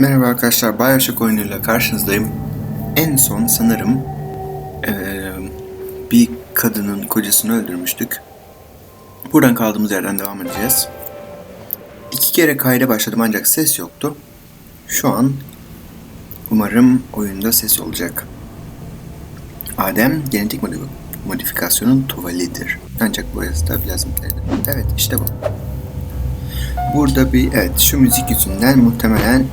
Merhaba arkadaşlar, Bioshock oyunuyla karşınızdayım. En son sanırım eee, bir kadının kocasını öldürmüştük. Buradan kaldığımız yerden devam edeceğiz. İki kere kayda başladım ancak ses yoktu. Şu an umarım oyunda ses olacak. Adem genetik modif- modifikasyonun tuvalidir. Ancak yazıda biraz mutluydu. Evet işte bu. Burada bir evet şu müzik yüzünden muhtemelen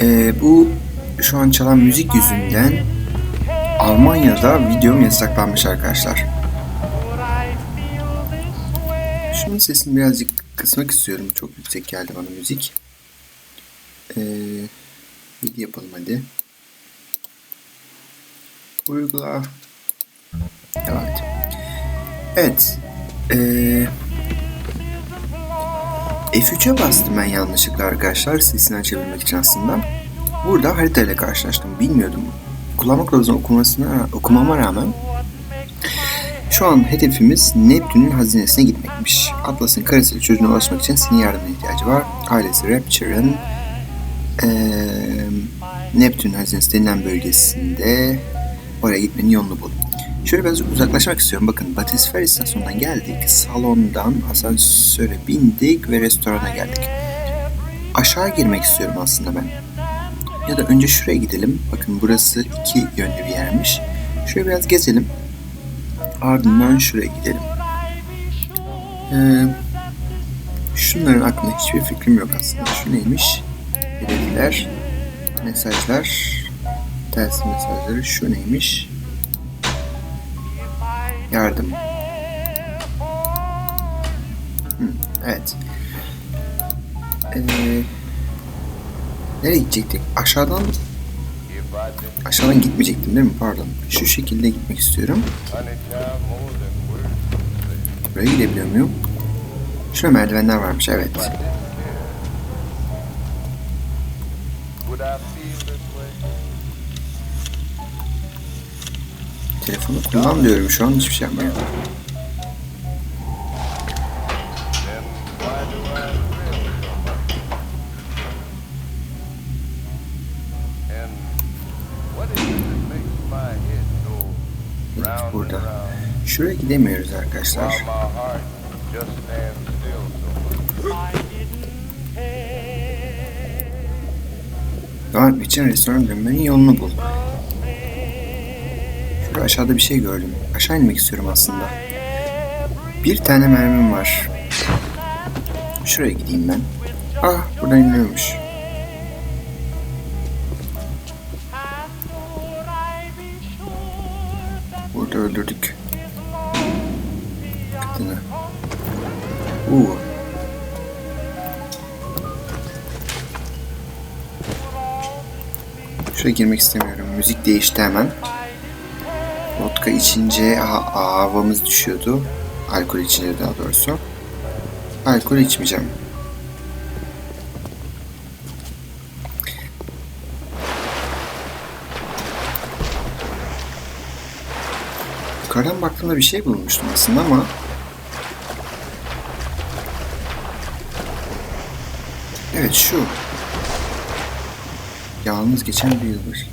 Ee, bu şu an çalan müzik yüzünden Almanya'da videom yasaklanmış arkadaşlar. Şunun sesini birazcık kısmak istiyorum. Çok yüksek geldi bana müzik. Ee, bir yapalım hadi. Uygula. Devam et. Evet. Ee, F3'e bastım ben yanlışlıkla arkadaşlar sesini açabilmek için aslında. Burada haritayla karşılaştım. Bilmiyordum. Kullanma kılavuzunu okumasına, okumama rağmen şu an hedefimiz Neptün'ün hazinesine gitmekmiş. Atlas'ın karısıyla çocuğuna ulaşmak için senin yardımına ihtiyacı var. Ailesi Rapture'ın eee Neptün hazinesi denilen bölgesinde oraya gitmenin yolunu bul. Şöyle biraz uzaklaşmak istiyorum. Bakın Batisfer istasyonundan geldik. Salondan asansöre bindik ve restorana geldik. Aşağı girmek istiyorum aslında ben. Ya da önce şuraya gidelim. Bakın burası iki yönlü bir yermiş. Şöyle biraz gezelim. Ardından şuraya gidelim. Ee, şunların hakkında hiçbir fikrim yok aslında. Şu neymiş? Hedefler, mesajlar, telsiz mesajları. Şu neymiş? Yardım. Evet. Ee, nereye gidecektik? Aşağıdan aşağıdan gitmeyecektim değil mi? Pardon. Şu şekilde gitmek istiyorum. Buraya gidebiliyor muyum? Şurada merdivenler varmış. Evet. Telefonu kullan diyorum şu an hiçbir şey yapmıyorum. Evet, burada. Şuraya gidemiyoruz arkadaşlar. Devam için restoran dönmenin yolunu bul. Aşağıda bir şey gördüm. Aşağı inmek istiyorum aslında. Bir tane mermim var. Şuraya gideyim ben. Ah buradan iniliyormuş. Burada öldürdük. Kadını. Uuu. Şuraya girmek istemiyorum. Müzik değişti hemen. Vodka içince ha- havamız düşüyordu. Alkol içince daha doğrusu. Alkol içmeyeceğim. Yukarıdan baktığımda bir şey bulmuştum aslında ama Evet şu. Yalnız geçen bir yılbaşı.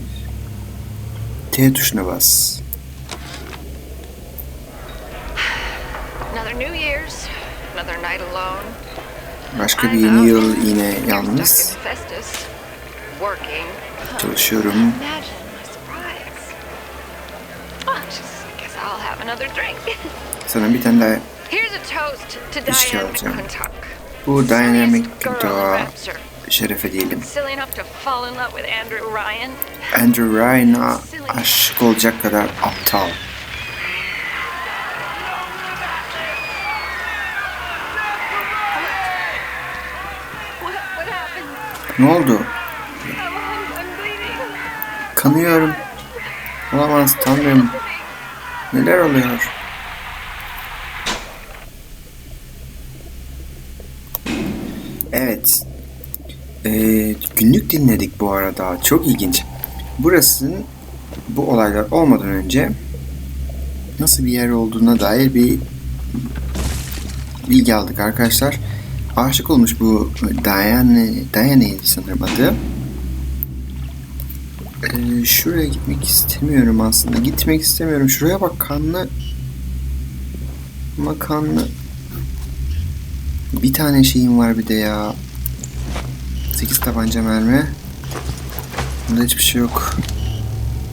T tuşuna bas. New Year's, another night alone. Başka bir yeni yıl yine yalnız. Çalışıyorum. Imagine my surprise. Just guess I'll have another drink. Sana bir tane daha Here's a toast to İçki alacağım. Bu Dynamic Doğa şerefe diyelim. Silly enough to fall in love with Andrew Ryan. Andrew Ryan'a aşık olacak kadar aptal. Ne oldu? Kanıyorum. Olamaz tanrım. Neler oluyor? Evet. Ee, günlük dinledik bu arada. Çok ilginç. Burasının bu olaylar olmadan önce nasıl bir yer olduğuna dair bir bilgi aldık arkadaşlar. Aşık olmuş bu Diane, Diane'ydi sanırım adı. Ee, şuraya gitmek istemiyorum aslında. Gitmek istemiyorum. Şuraya bak kanlı. Ama kanlı. Bir tane şeyim var bir de ya. 8 tabanca mermi. Bunda hiçbir şey yok.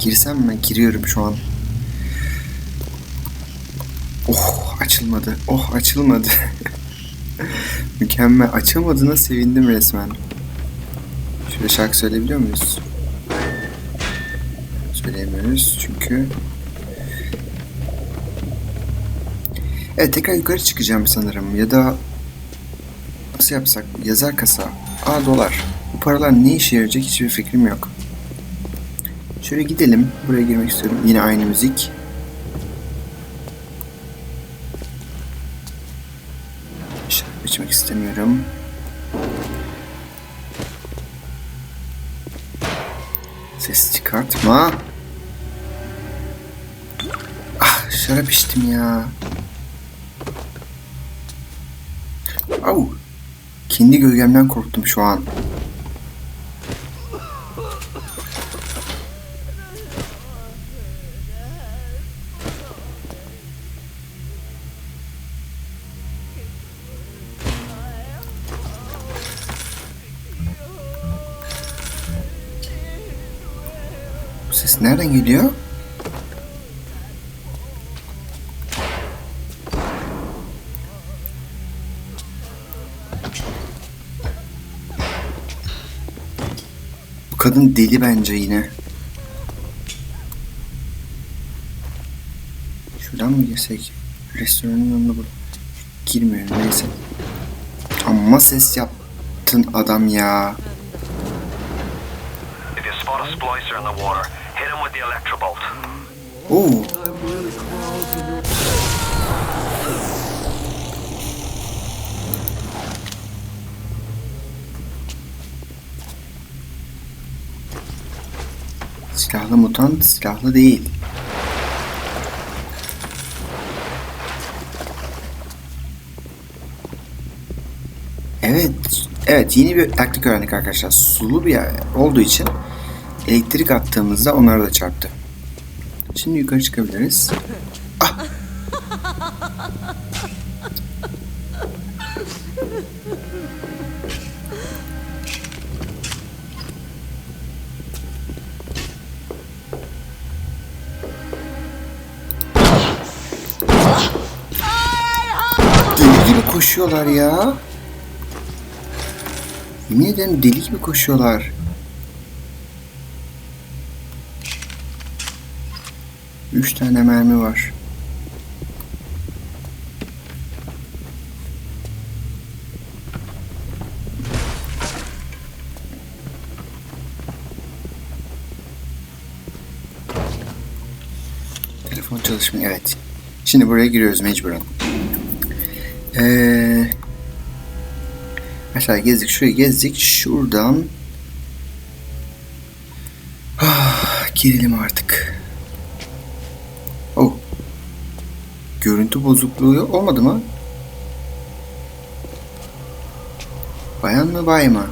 Girsem mi? Giriyorum şu an. Oh açılmadı. Oh açılmadı. Mükemmel. Açılmadığına sevindim resmen. Şöyle şarkı söyleyebiliyor muyuz? Söyleyemiyoruz çünkü... Evet tekrar yukarı çıkacağım sanırım. Ya da nasıl yapsak? Yazar kasa. Aa dolar. Bu paralar ne işe yarayacak hiçbir fikrim yok. Şöyle gidelim. Buraya girmek istiyorum. Yine aynı müzik çıkartma Ah şarap içtim ya Au. Kendi gölgemden korktum şu an. Nereden geliyor? Bu kadın deli bence yine. Şuradan mı girsek? Restoranın yanında bu. Girmiyorum neyse. Amma ses yaptın adam ya. If you spot a splicer in the water, hit him with the electrobolt. Oo. Silahlı mutant, silahlı değil. Evet, evet yeni bir taktik öğrendik arkadaşlar. Sulu bir yer olduğu için elektrik attığımızda onlara da çarptı. Şimdi yukarı çıkabiliriz. Ah! Deli gibi koşuyorlar ya. Yemin ederim deli gibi koşuyorlar. Üç tane mermi var. Telefon çalışmıyor. Evet. Şimdi buraya giriyoruz mecburen. Ee, aşağı gezdik. Şurayı gezdik. Şuradan ah, girelim artık. Oh. Görüntü bozukluğu olmadı mı? Bayan mı bay mı?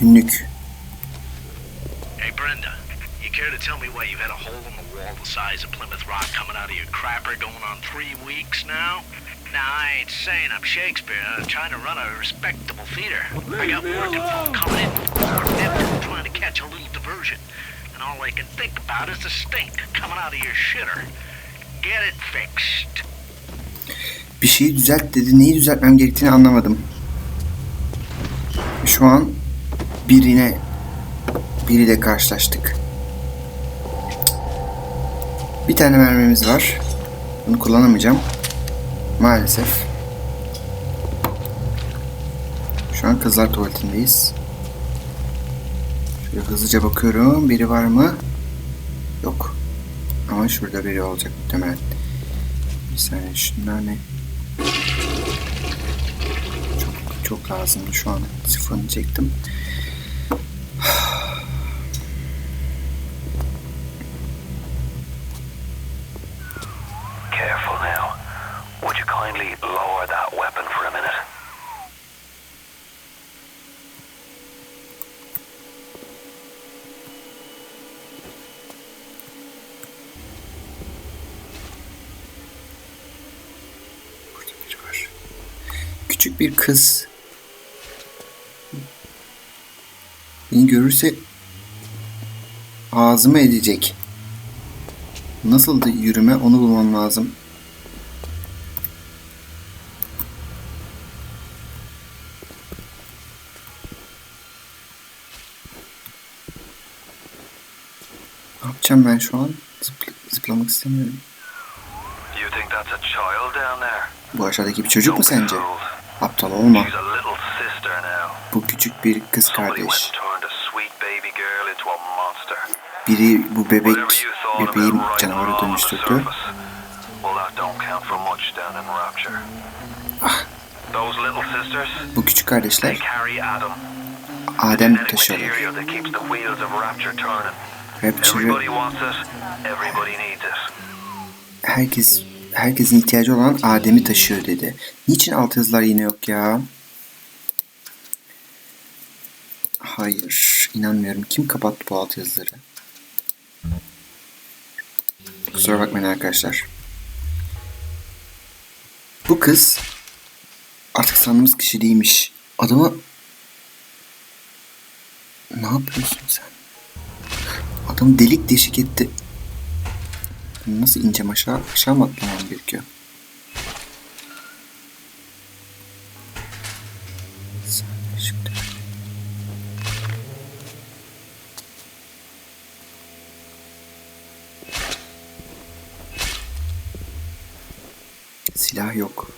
Günlük. Hey, Brenda, you care to tell me why you've had a hole in the wall the size of Plymouth Rock coming out of your crapper going on three weeks now? Now, I ain't saying I'm Shakespeare. I'm trying to run a respectable theater. I got working folk coming in Neptune trying to catch a little diversion. And all I can think about is the stink coming out of your shitter. Get it fixed. Bir şeyi düzelt dedi. Neyi düzeltmem gerektiğini anlamadım. Şu an birine biriyle karşılaştık. Bir tane mermimiz var. Bunu kullanamayacağım. Maalesef. Şu an kızlar tuvaletindeyiz. Şöyle hızlıca bakıyorum. Biri var mı? Yok. Ama şurada biri olacak muhtemelen. Bir saniye şunlar ne? Çok çok lazımdı şu an. Sıfırını çektim. Careful now. Would you kindly lower that weapon for a minute? Burada biri var. Küçük bir kız. Beni görürse ağzıma edecek. Nasıldı yürüme onu bulmam lazım. Ne yapacağım ben şu an? Zıpl- zıplamak istemiyorum. You think that's a child down there? Bu aşağıdaki bir çocuk mu sence? Aptal olma. She's a little sister now. Bu küçük bir kız kardeş. Biri bu bebek bebeğin canavara dönüştürdü. sisters, Bu küçük kardeşler. Adem taşıyorlar. Rapture'ı Everybody wants it. Everybody needs it. herkes herkesin ihtiyacı olan Adem'i taşıyor dedi. Niçin alt yazılar yine yok ya? Hayır, inanmıyorum. Kim kapattı bu alt yazıları? Kusura bakmayın arkadaşlar. Bu kız artık sandığımız kişi değilmiş. Adama ne yapıyorsun sen? Adam delik deşik etti. Nasıl ineceğim aşağı? Aşağı mı atlamam gerekiyor? Silah yok.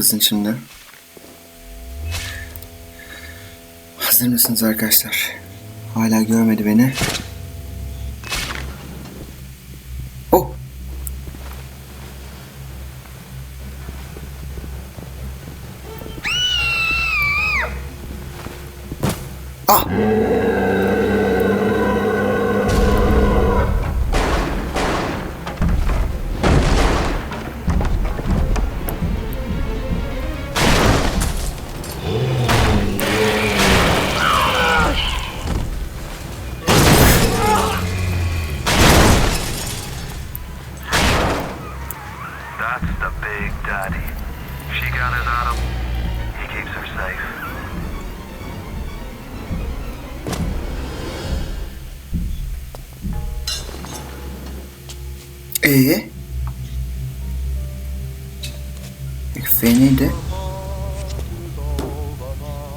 Kızın şimdi? Hazır mısınız arkadaşlar? Hala görmedi beni. Oh! Ah! Ee? F neydi?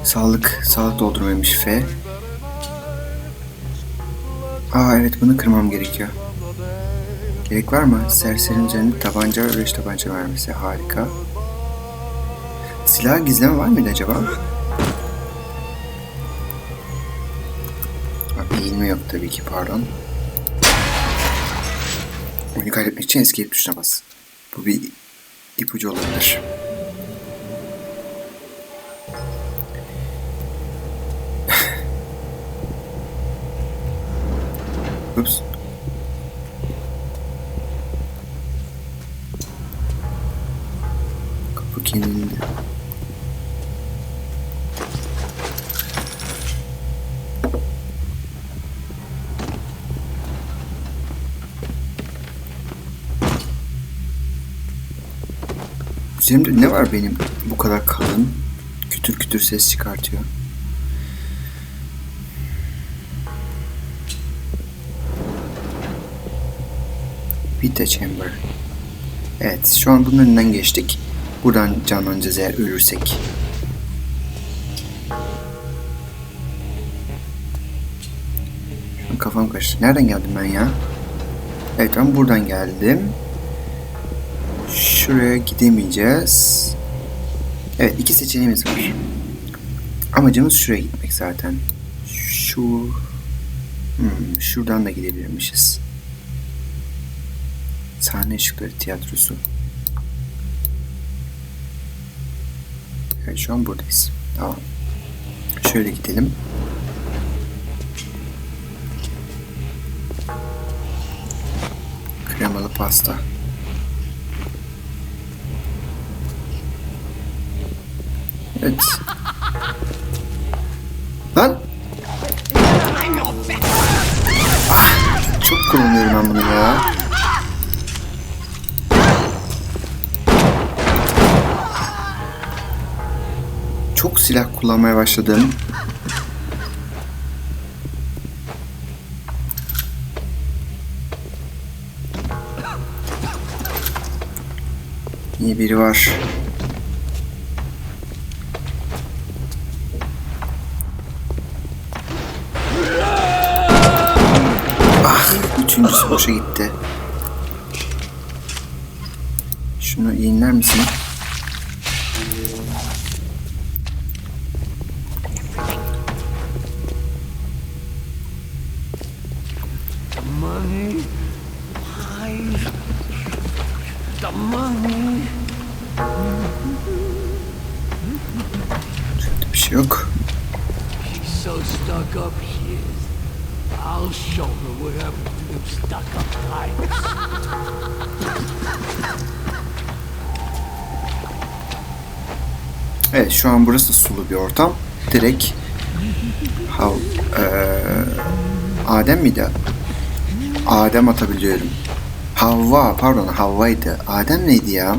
Sağlık, sağlık doldurmaymış F. Aa evet bunu kırmam gerekiyor. Gerek var mı? Serserinin üzerinde tabanca ve beş tabanca vermesi harika. Silah gizleme var mıydı acaba? Aa, Eğilme yok tabii ki pardon. Oyunu kaybetmek için escape tuşuna bas. Bu bir ipucu olabilir. Ups. Kapı kilitlendi. Üzerimde ne var benim bu kadar kalın? Kütür kütür ses çıkartıyor. Vita Chamber. Evet, şu an bunun önünden geçtik. Buradan canlanacağız eğer ölürsek. Kafam karıştı. Nereden geldim ben ya? Evet ben buradan geldim. Şuraya gidemeyeceğiz. Evet iki seçeneğimiz var. Amacımız şuraya gitmek zaten. Şu... Hmm, şuradan da gidebilirmişiz. Sahne ışıkları tiyatrosu. Evet şu an buradayız. Tamam. Şöyle gidelim. Kremalı pasta. Evet. Lan! Ah! Çok kullanıyorum ben bunu ya. Çok silah kullanmaya başladım. Yine biri var. Boşa gitti. Şunu yeniler misin? Şu an burası sulu bir ortam. Direkt Hav eee, Adem miydi? Adem atabiliyorum. Havva pardon Havva'ydı. Adem neydi ya?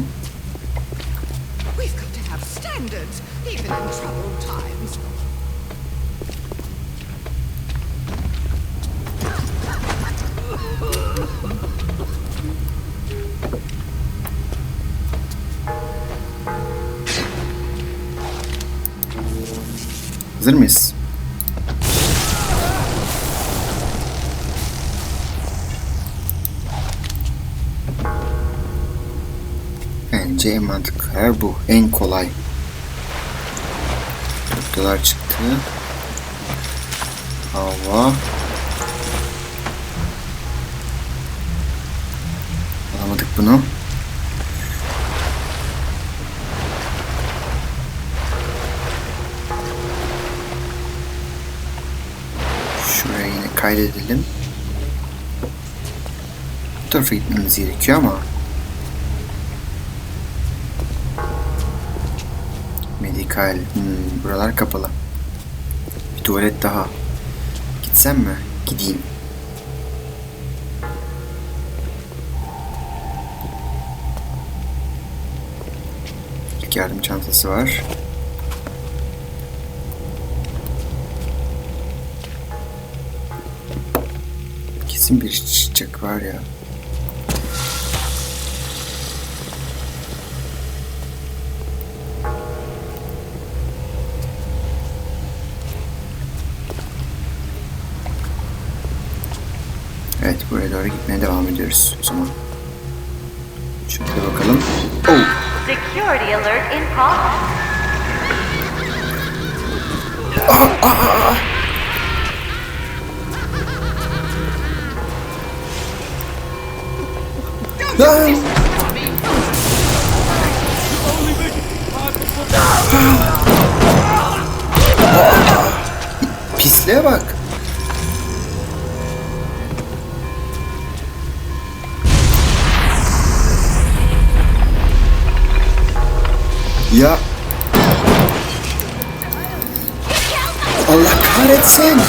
Hazır mıyız? Bence en mantıklı karar bu. En kolay. Noktalar çıktı. Hava. Alamadık bunu. Kaydedelim. Bu tarafa gitmemiz gerekiyor ama Medikal. Hmm, buralar kapalı. Bir tuvalet daha. Gitsem mi? Gideyim. İlk yardım çantası var. Kesin bir çiçek var ya. Evet buraya doğru gitmeye devam ediyoruz o zaman. Şöyle bakalım. Oh! Security alert in progress. Lan! Pisliğe bak. Ya. Allah kahretsin.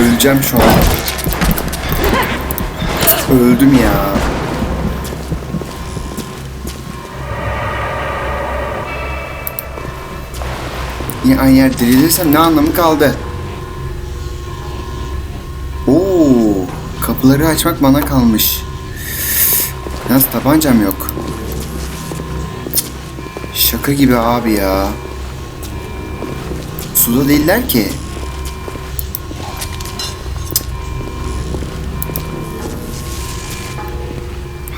Öleceğim şu an. Öldüm ya. Yine aynı yer dirilirsem ne anlamı kaldı? Oo, kapıları açmak bana kalmış. Yalnız tabancam yok. Şaka gibi abi ya. Suda değiller ki.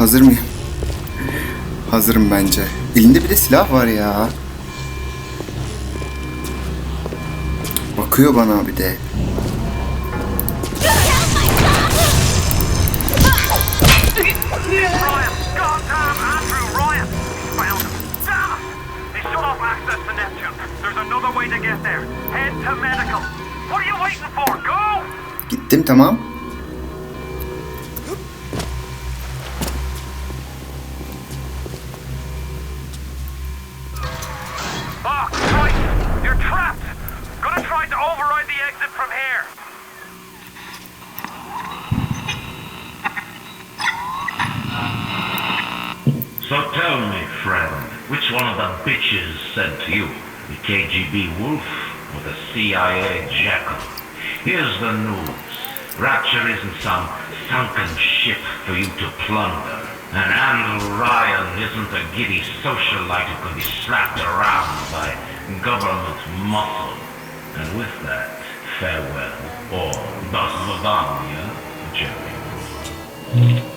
Hazır mıyım? Hazırım bence. Elinde bir de silah var ya. Bakıyor bana bir de. Ryan! Goddamn KGB Wolf or the CIA Jackal? Here's the news. Rapture isn't some sunken ship for you to plunder. And Andrew Ryan isn't a giddy socialite who can be slapped around by government muscle. And with that, farewell, or das Vidania, Jerry.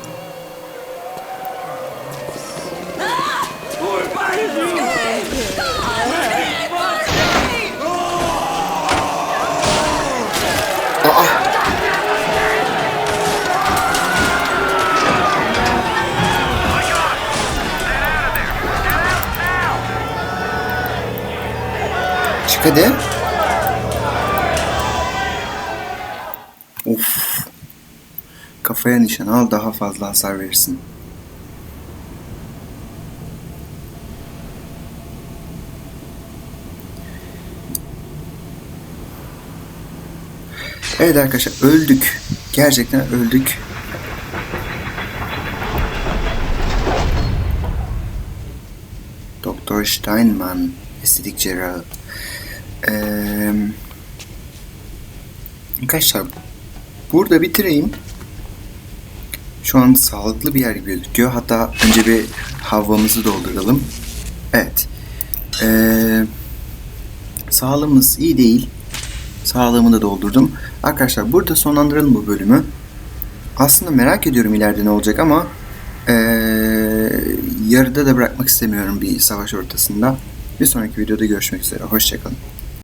Nişan al daha fazla hasar verirsin. Evet arkadaşlar öldük. Gerçekten öldük. Doktor Steinman estetik cerrahı. Ee, arkadaşlar burada bitireyim. Şu an sağlıklı bir yer gözüküyor. Hatta önce bir havamızı dolduralım. Evet. Ee, sağlığımız iyi değil. Sağlığımı da doldurdum. Arkadaşlar burada sonlandıralım bu bölümü. Aslında merak ediyorum ileride ne olacak ama ee, yarıda da bırakmak istemiyorum bir savaş ortasında. Bir sonraki videoda görüşmek üzere. Hoşçakalın.